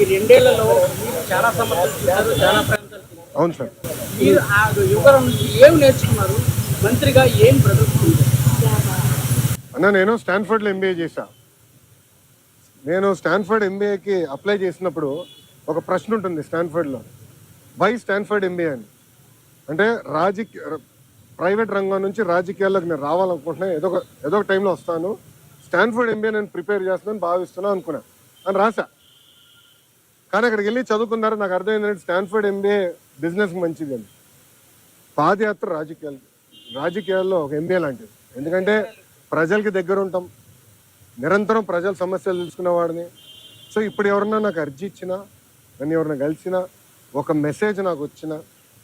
ఈ రెండేళ్ళలో మీరు చాలా సమస్యలు చూశారు చాలా ప్రాంతాలు. అవును సార్. మీరు ఆ యువకుల నుంచి ఏం నేర్చుకున్నారు? మంత్రిగా ఏం ప్రదర్శించారు? అన్న నేను స్టాన్ఫర్డ్లో ఎంబీఏ చేశా. నేను స్టాన్ఫర్డ్ ఎంబీఏకి అప్లై చేసినప్పుడు ఒక ప్రశ్న ఉంటుంది స్టాన్ఫర్డ్లో. వై స్టాన్ఫర్డ్ ఎంబీఏ అని? అంటే రాజకీయ ప్రైవేట్ రంగం నుంచి రాజకీయాల్లోకి నేను రావాలనుకుంటున్నా. ఏదో ఒక ఏదో ఒక టైంలో వస్తాను. స్టాన్ఫర్డ్ ఎంబీఏ నేను ప్రిపేర్ చేస్తున్నాను భావిస్తున్నా అనుకున్నా. అని రాసా కానీ అక్కడికి వెళ్ళి చదువుకున్నారు నాకు అర్థమైందంటే స్టాన్ఫర్డ్ ఎంబీఏ బిజినెస్ మంచిది అని పాదయాత్ర రాజకీయాలు రాజకీయాల్లో ఒక ఎంబీఏ లాంటిది. ఎందుకంటే ప్రజలకి దగ్గర ఉంటాం. నిరంతరం ప్రజల సమస్యలు తెలుసుకునేవాడిని సో ఇప్పుడు ఎవరన్నా నాకు అర్జీ ఇచ్చినా నన్ను ఎవరైనా కలిసినా ఒక మెసేజ్ నాకు వచ్చినా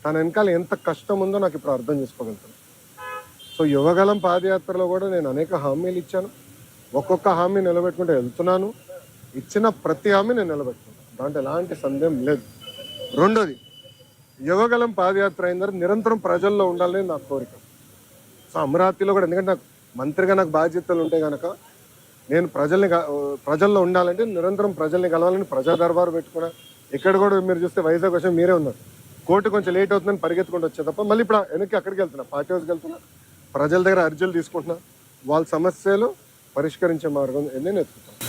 తన వెనకాల ఎంత కష్టం ఉందో నాకు ఇప్పుడు అర్థం చేసుకోగలుగుతాను. సో యువగలం పాదయాత్రలో కూడా నేను అనేక హామీలు ఇచ్చాను. ఒక్కొక్క హామీ నిలబెట్టుకుంటూ వెళ్తున్నాను. ఇచ్చిన ప్రతి హామీ నేను నిలబెట్టుకున్నాను దాంట్లో ఎలాంటి సందేహం లేదు. రెండోది యువగలం పాదయాత్ర అయిన తర్వాత నిరంతరం ప్రజల్లో ఉండాలని నా కోరిక. సో అమరావతిలో కూడా ఎందుకంటే నాకు మంత్రిగా నాకు బాధ్యతలు ఉంటాయి కనుక నేను ప్రజల్ని ప్రజల్లో ఉండాలంటే నిరంతరం ప్రజల్ని కలవాలని ప్రజా దర్బారు పెట్టుకున్నా. ఇక్కడ కూడా మీరు చూస్తే వైజాగ్ వచ్చి మీరే ఉన్నారు. కోర్టు కొంచెం లేట్ అవుతుందని పరిగెత్తుకుంటూ వచ్చే తప్ప మళ్ళీ ఇప్పుడు వెనక్కి అక్కడికి వెళ్తున్నా పార్టీ హౌస్కి వెళ్తున్నా. ప్రజల దగ్గర అర్జీలు తీసుకుంటున్నా. వాళ్ళ సమస్యలు పరిష్కరించే మార్గం నేను ఎత్తుకుంటాను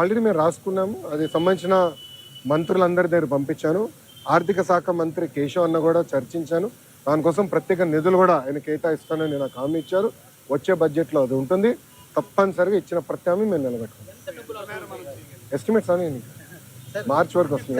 ఆల్రెడీ మేము రాసుకున్నాము. అది సంబంధించిన మంత్రులందరి దగ్గర పంపించాను. ఆర్థిక శాఖ మంత్రి కేశవ్ అన్న కూడా చర్చించాను. దానికోసం ప్రత్యేక నిధులు కూడా ఆయన కేటాయిస్తానని నాకు హామీ ఇచ్చారు. వచ్చే బడ్జెట్లో అది ఉంటుంది. తప్పనిసరిగా ఇచ్చిన ప్రతి హామీ మేము నిలబెట్టుకుంటాం. ఎస్టిమేట్స్ అని మార్చ్ వరకు వస్తుంది.